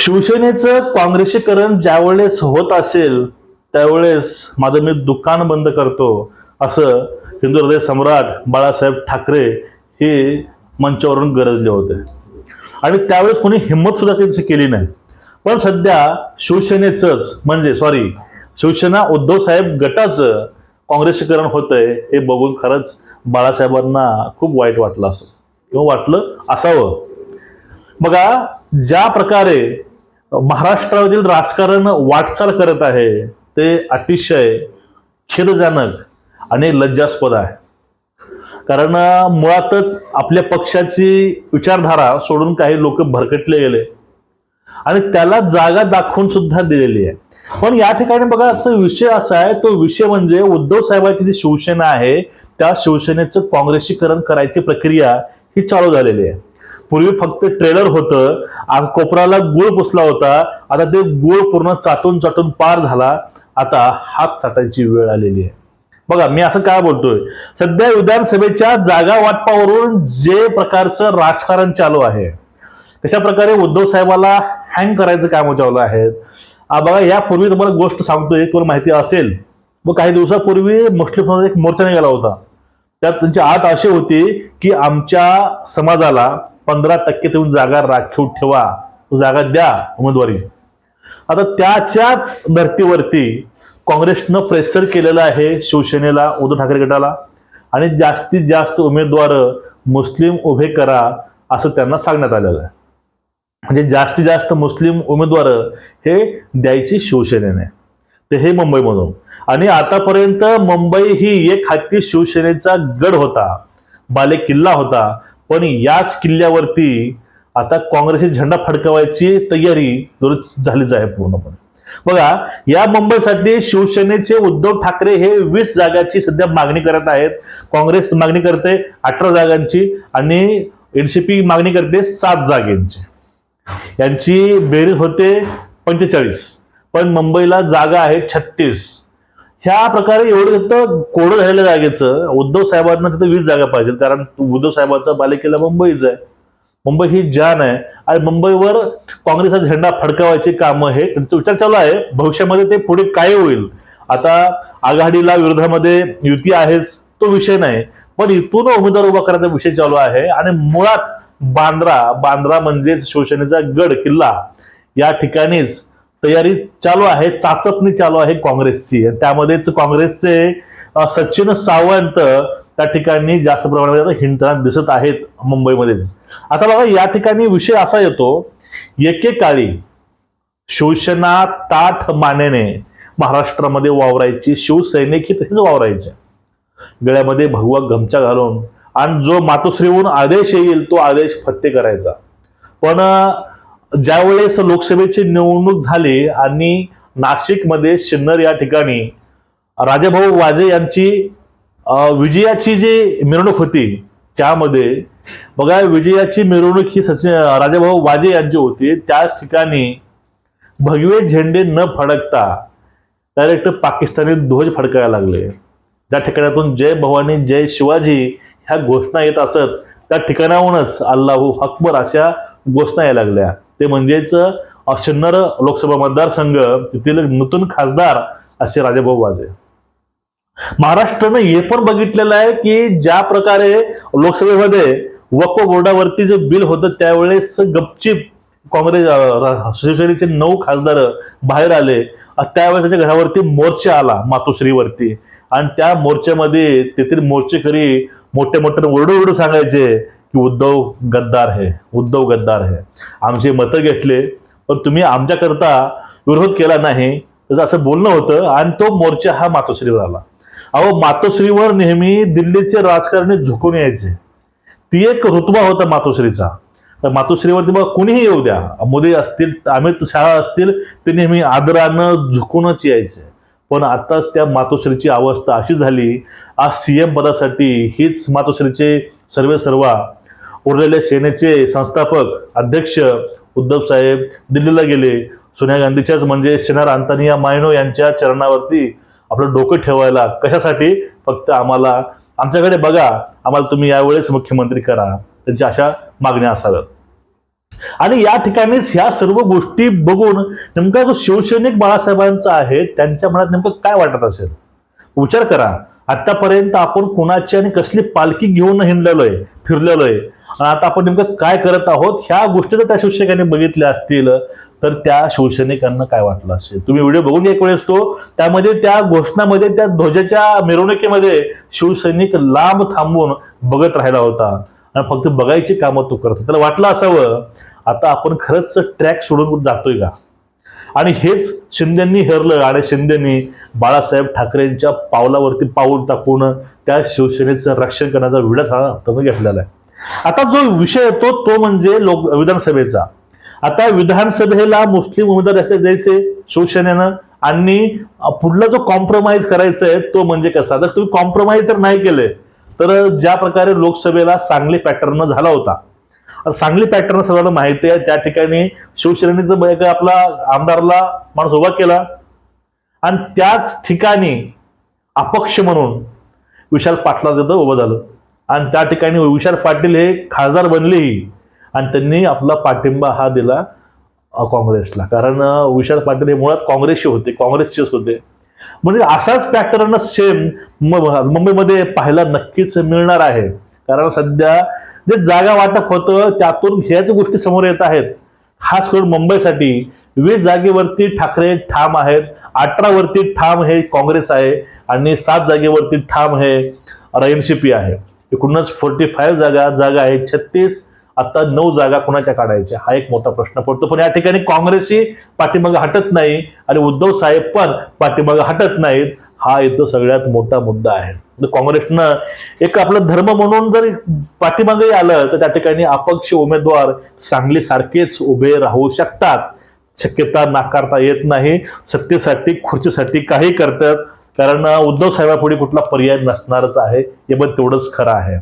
शिवसेनेचं काँग्रेसीकरण ज्यावेळेस होत असेल त्यावेळेस माझं मी दुकान बंद करतो असं हिंदू हृदय सम्राट बाळासाहेब ठाकरे हे मंचावरून गरजले होते. आणि त्यावेळेस कोणी हिंमत सुद्धा त्यांची केली नाही. पण सध्या शिवसेनेचंच म्हणजे सॉरी शिवसेना उद्धव साहेब गटाचं काँग्रेसीकरण होतंय हे बघून खरंच बाळासाहेबांना खूप वाईट वाटलं असं. किंवा वाटलं असावं. बघा ज्या प्रकारे महाराष्ट्रामधील राजकारण वाटचाल करत आहे ते अतिशय खेदजनक आणि लज्जास्पद आहे. कारण मुळातच आपल्या पक्षाची विचारधारा सोडून काही लोक भरकटले गेले. आणि त्याला जागा दाखवून सुद्धा दिलेली आहे. पण या ठिकाणी बघा असा विषय असा आहे तो विषय म्हणजे उद्धव साहेबांची जी शिवसेना आहे त्या शिवसेनेचं काँग्रेसीकरण करायची प्रक्रिया ही चालू झालेली आहे. पूर्वी फक्त ट्रेलर होतं. कोपराला गुळ पुसला होता. आता ते गुळ पूर्ण चाटून चाटून पार झाला. आता हात चाटायची वेळ आलेली आहे. बघा मी असं काय बोलतोय? सध्या विधानसभेच्या जागा वाटपावरून जे प्रकारचं राजकारण चालू आहे कशा प्रकारे उद्धव साहेबाला हँग करायचं काम चालू आहे बघा यापूर्वी तुम्हाला गोष्ट सांगतोय तुम्हाला माहिती असेल. व काही दिवसापूर्वी मुस्लिम एक मोर्चा निघाला होता. त्यात त्यांची आत अशी होती की आमच्या समाजाला पंधरा टक्के तुम्ही जागा राखीव ठेवा. जागा द्या उमेदवारी. आता त्याच्याच धर्तीवरती काँग्रेसनं प्रेशर केलेलं आहे शिवसेनेला उद्धव ठाकरे गटाला. आणि जास्तीत जास्त उमेदवार मुस्लिम उभे करा असं त्यांना सांगण्यात आलेलं आहे. म्हणजे जास्तीत जास्त मुस्लिम उमेदवार हे द्यायची शिवसेनेने. ते हे मुंबईमधून. आणि आतापर्यंत मुंबई ही एक हाती शिवसेनेचा गड होता. बाले किल्ला होता. पण याच किल्ल्यावरती आता काँग्रेसची झेंडा फडकवायची तयारी झालीच आहे पूर्णपणे. बघा या मुंबईसाठी शिवसेनेचे उद्धव ठाकरे हे वीस जागाची सध्या मागणी करत आहेत. काँग्रेस मागणी करते अठरा जागांची आणि एनसीपी मागणी करते सात जागेंची. यांची बेरीज होते पंचेचाळीस पण मुंबईला जागा आहे छत्तीस. ह्या प्रकारे एवढं तिथं कोडं झालेल्या जागेचं उद्धव साहेबांना तिथं वीस जागा पाहिजे कारण उद्धव साहेबांचा बालेकिल्ला मुंबईच आहे. मुंबई ही जान आहे. आणि मुंबईवर काँग्रेसचा झेंडा फडकावायची कामं हे त्यांचा विचार चालू आहे. भविष्यामध्ये ते पुढे काय होईल? आता आघाडीला विरोधामध्ये युती आहेच तो विषय नाही. पण इथून उमेदवार उभा करायचा विषय चालू आहे. आणि मुळात बांद्रा बांद्रा म्हणजेच शिवसेनेचा गड किल्ला या ठिकाणीच तयारी चालू आहे चाचपणी चालू आहे काँग्रेसची. त्यामध्येच काँग्रेसचे सचिन सावंत त्या ठिकाणी जास्त प्रमाणात हिंडताना दिसत आहेत मुंबईमध्येच. आता बघा या ठिकाणी विषय असा येतो एकेकाळी शिवसेना ताठ मानेने महाराष्ट्रामध्ये वावरायची शिवसैनिक ही तसेच वावरायचे. गळ्यामध्ये भगवा गमचा घालून आणि जो मातोश्रीहून आदेश येईल तो आदेश फत्ते करायचा. पण ज्यावेळेस लोकसभेची निवडणूक झाली आणि नाशिकमध्ये सिन्नर या ठिकाणी राजाभाऊ वाजे यांची विजयाची जी मिरवणूक होती त्यामध्ये बघा विजयाची मिरवणूक ही सचिन राजाभाऊ वाजे यांची होती. त्याच ठिकाणी भगवे झेंडे न फडकता डायरेक्ट पाकिस्तानी ध्वज फडकायला लागले. ज्या ठिकाणातून जय भवानी जय शिवाजी ह्या घोषणा येत असत त्या ठिकाणाहूनच अल्लाहू अकबर अशा घोषणा यायला लागल्या. ते म्हणजेच सिन्नर लोकसभा मतदारसंघ तिथील नूतन खासदार असे राजाभाऊ वाजे महाराष्ट्रानं हे पण बघितलेलं आहे की ज्या प्रकारे लोकसभेमध्ये वक्फ बोर्डावरती जे बिल होतं त्यावेळेस गपचिप काँग्रेस शिवसेनेचे नऊ खासदार बाहेर आले. त्यावेळेस त्याच्या घरावरती मोर्चा आला मातोश्रीवरती. आणि त्या मोर्चामध्ये तेथील मोर्चेकरी मोठे मोठे ओरडू ओरडू सांगायचे की उद्धव गद्दार आहे उद्धव गद्दार आहे आमचे मतं घेतले पण तुम्ही आमच्याकरता विरोध केला नाही. त्याचं असं बोलणं होतं आणि तो मोर्चा हा मातोश्रीवर आला. अहो मातोश्रीवर नेहमी दिल्लीचे राजकारणी झुकून यायचे. ती एक रुतबा होता मातोश्रीचा. तर मातोश्रीवरती बघा कुणीही येऊ द्या. मोदी असतील अमित शहा असतील ते नेहमी आदरानं झुकूनच यायचे. पण आताच त्या मातोश्रीची अवस्था अशी झाली आज सीएम पदासाठी हीच मातोश्रीचे सर्वे सर्वा उरलेले सेनेचे संस्थापक अध्यक्ष उद्धव साहेब दिल्लीला गेले. सोनिया गांधीच्याच म्हणजे सेनार अंतानिया मायनो यांच्या चरणावरती आपलं डोकं ठेवायला कशासाठी? फक्त आम्हाला आमच्याकडे बघा आम्हाला तुम्ही यावेळेस मुख्यमंत्री करा. त्यांच्या अशा मागण्या असाव्यात. आणि या ठिकाणीच ह्या सर्व गोष्टी बघून नेमका जो शिवसैनिक बाळासाहेबांचा आहे त्यांच्या मनात नेमकं काय वाटत असेल? विचार करा. आतापर्यंत आपण कुणाची आणि कसली पालखी घेऊन हिंडलेलो आहे फिरलेलो आहे आणि आता आपण नेमकं काय करत आहोत ह्या गोष्टी जर त्या शिक्षकांनी बघितल्या असतील. तर त्या शिवसैनिकांना काय वाटलं असेल? तुम्ही व्हिडिओ बघून एक वेळेस तो. त्यामध्ये त्या घोषणामध्ये त्या ध्वजाच्या मिरवणुकीमध्ये शिवसैनिक लांब थांबून बघत राहिला होता. आणि फक्त बघायची कामं तो करत होता. त्याला वाटलं असावं आता आपण खरंच ट्रॅक सोडून जातोय का? आणि हेच शिंदेनी हेरलं आणि शिंदेनी बाळासाहेब ठाकरेंच्या पावलावरती पाऊल टाकून त्या शिवसेनेचं रक्षण करण्याचा विडा हातानं घेतलेला आहे. आता जो विषय येतो तो म्हणजे लोक विधानसभेचा. आता विधानसभेला मुस्लिम उमेदवार असते द्यायचे शिवसेनेनं आणि पुढला जो कॉम्प्रोमाइज करायचा आहे तो म्हणजे कसा? तर तुम्ही कॉम्प्रोमाइज जर नाही केले तर ज्या प्रकारे लोकसभेला सांगली पॅटर्न झाला होता. सांगली पॅटर्न सर्वांना माहिती आहे त्या ठिकाणी शिवसेनेचं जर आपला आमदारला माणूस उभा केला आणि त्याच ठिकाणी अपक्ष म्हणून विशाल पाटला तिथं उभं झालं. आणि त्या ठिकाणी विशाल पाटील हे खासदार बनलेही. आणि त्यांनी आपला पाठिंबा हा दिला काँग्रेसला. कारण विशाल पाटील हे मुळात काँग्रेसचे होते काँग्रेसचेच होते. म्हणजे असाच पॅटर्न सेम मुंबईमध्ये पाहायला नक्कीच मिळणार आहे. कारण सध्या जे जागा वाटप होतं त्यातून ह्याच गोष्टी समोर येत आहेत. खास करून मुंबईसाठी वीस जागेवरती ठाकरे ठाम आहेत अठरावरती ठाम हे काँग्रेस आहे आणि सात जागेवरती ठाम हे एनसीपी आहे. एकूणच फोर्टी फाईव्ह जागा जागा आहे छत्तीस आता नऊ जागा कोणाच्या काढायच्या? हा एक मोठा प्रश्न पडतो. पण या ठिकाणी काँग्रेसही पाठीमागे हटत नाही आणि उद्धव साहेब पण पाठीमागे हटत नाहीत हा इथं सगळ्यात मोठा मुद्दा आहे. तर काँग्रेसनं एक आपलं धर्म म्हणून जर पाठीमागे आलं तर त्या ठिकाणी अपक्ष उमेदवार सांगली सारखेच उभे राहू शकतात. शक्यता नाकारता येत नाही. सत्तेसाठी खुर्चीसाठी काही करतात. कारण उद्धव साहेबापुढे कुठला पर्याय नसणारच आहे. हे पण तेवढंच खरं आहे.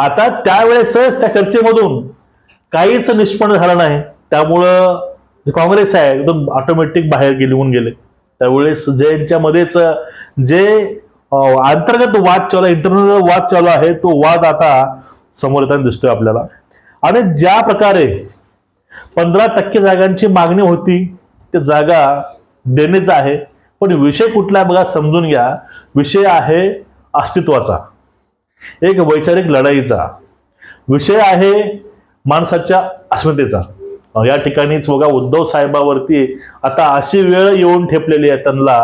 आता त्यावेळेस त्या चर्चेमधून काहीच निष्पन्न झालं नाही. त्यामुळं काँग्रेस आहे एकदम ऑटोमॅटिक बाहेर गेले होऊन गेले. त्यावेळेस ज्यांच्यामध्येच जे अंतर्गत वाद चालू आहे इंटरनल वाद चालू आहे तो वाद आता समोर येताना दिसतोय आपल्याला. आणि ज्या प्रकारे पंधरा टक्के जागांची मागणी होती ते जागा देणेच आहे. पण विषय कुठला आहे बघा समजून घ्या. विषय आहे अस्तित्वाचा. एक वैचारिक लढाईचा. विषय आहे माणसाच्या अस्मितेचा. या ठिकाणीच बघा उद्धव साहेबावरती आता अशी वेळ येऊन ठेपलेली आहे त्यांना.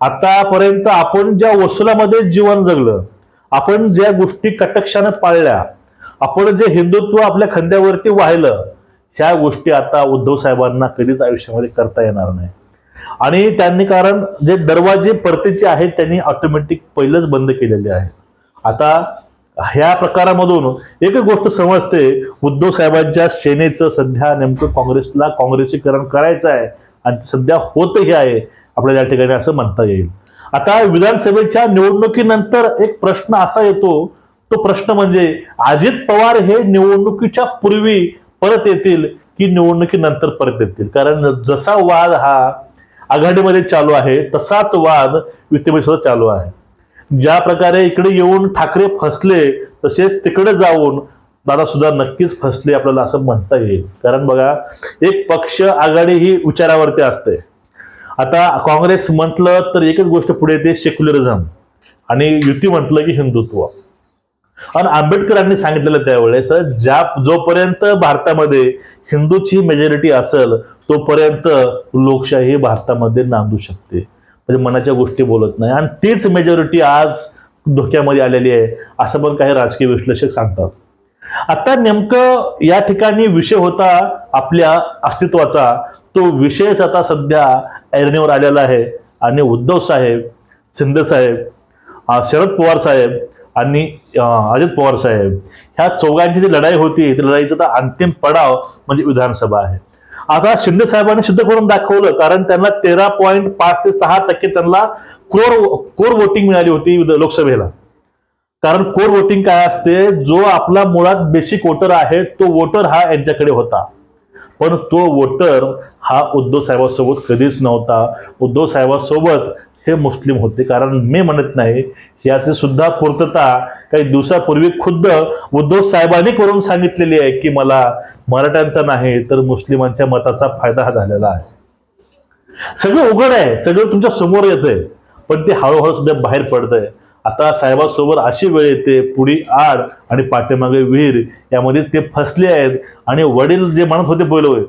आतापर्यंत आपण ज्या वसुलामध्ये जीवन जगलं आपण ज्या गोष्टी कटक्षानं पाळल्या आपण जे हिंदुत्व आपल्या खांद्यावरती वाहिलं ह्या गोष्टी आता उद्धव साहेबांना कधीच आयुष्यामध्ये करता येणार नाही. आणि त्यांनी कारण जे दरवाजे परतीचे आहेत त्यांनी ऑटोमॅटिक पहिलंच बंद केलेले आहे आता ह्या प्रकारामधून एक गोष्ट समजते उद्धव साहेबांच्या सेनेचं सध्या नेमकं काँग्रेसला काँग्रेसीकरण करायचं आहे आणि सध्या होतही आहे आपल्याला या ठिकाणी असं म्हणता येईल. आता विधानसभेच्या निवडणुकीनंतर एक प्रश्न असा येतो तो प्रश्न म्हणजे अजित पवार हे निवडणुकीच्या पूर्वी परत येतील की निवडणुकीनंतर परत येतील? कारण जसा वाद हा आघाडीमध्ये चालू आहे तसाच वाद युतीमध्ये चालू आहे. ज्या प्रकारे इकडे येऊन ठाकरे फसले तसेच तिकडे जाऊन दादा सुद्धा नक्कीच फसले आपल्याला असं म्हणता येईल. कारण बघा एक पक्ष आघाडी ही विचारावरती असते. आता काँग्रेस म्हटलं तर एकच गोष्ट पुढे येते सेक्युलरिझम. आणि युती म्हटलं की हिंदुत्व. आणि आंबेडकरांनी सांगितलेलं त्यावेळेस ज्या जोपर्यंत भारतामध्ये हिंदूची मेजॉरिटी असेल तोपर्यंत लोकशाही भारतामध्ये नांदू शकते. म्हणजे मनाच्या गोष्टी बोलत नाही. आणि तीच मेजॉरिटी आज धोक्यामध्ये आलेली आहे असं पण काही राजकीय विश्लेषक सांगतात. आता नेमकं या ठिकाणी विषय होता आपल्या अस्तित्वाचा. तो विषयच आता सध्या ऐरणीवर आलेला आहे. आणि उद्धव साहेब शिंदे साहेब शरद पवार साहेब आणि अजित पवार साहेब ह्या चौघांची जी लढाई होती ती लढाईचा आता अंतिम पडाव म्हणजे विधानसभा आहे. आता शिंदे साहेबांनी सिद्ध करून दाखवलं कारण त्यांना तेरा पॉईंट पाच ते सहा टक्के त्यांना कोर कोर वोटिंग मिळाली होती लोकसभेला. कारण कोर वोटिंग काय असते? जो आपला मुळात बेसिक वोटर आहे तो वोटर हा यांच्याकडे होता. पण तो वोटर हा उद्धव साहेबांसोबत कधीच नव्हता. उद्धव साहेबांसोबत हे मुस्लिम होते कारण मी म्हणत नाही याची सुद्धा पूर्तता काही दिवसापूर्वी खुद्द उद्धव साहेबांनी करून सांगितलेली आहे की मला मराठ्यांचा नाही तर मुस्लिमांच्या मताचा फायदा हा झालेला आहे. सगळं उघड आहे सगळं तुमच्यासमोर येतंय पण ते हळूहळू सुद्धा बाहेर पडतंय. आता साहेबांसोबत अशी वेळ येते पुढी आड आणि पाठीमागे विहीर यामध्ये ते फसले आहेत आणि वडील जे म्हणत होते पहिलं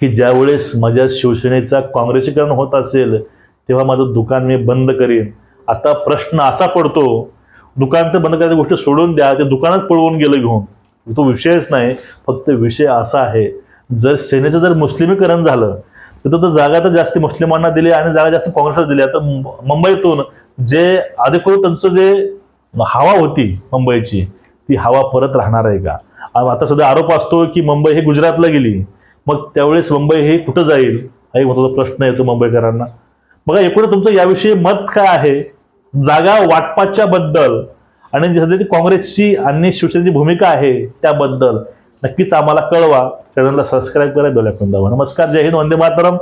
की ज्यावेळेस माझ्या शिवसेनेचा काँग्रेसीकरण होत असेल तेव्हा माझं दुकान मी बंद करीन. आता प्रश्न असा पडतो दुकान तर बंद करायची गोष्ट सोडून द्या ते दुकानात पळवून गेलं घेऊन. तो विषयच नाही फक्त विषय असा आहे जर सेनेचं जर मुस्लिमीकरण झालं तर तर जागा तर जास्त मुस्लिमांना दिली आणि जागा जास्त काँग्रेसला दिल्या तर मुंबईतून जे अधिकृत त्यांचं जे हवा होती मुंबईची ती हवा परत राहणार आहे का? आता सध्या आरोप असतो की मुंबई हे गुजरातला गेली मग त्यावेळेस मुंबई हे कुठं जाईल? हा एक महत्त्वाचा प्रश्न येतो मुंबईकरांना. बघा एकूण तुमचं याविषयी मत काय आहे? जागा वाटपाच्या बद्दल आणि जी सध्या ती काँग्रेसची आणि शिवसेनेची भूमिका आहे त्याबद्दल नक्कीच आम्हाला कळवा. चॅनलला सबस्क्राईब करा बेल आयकॉन नमस्कार जय हिंद वंदे मातरम.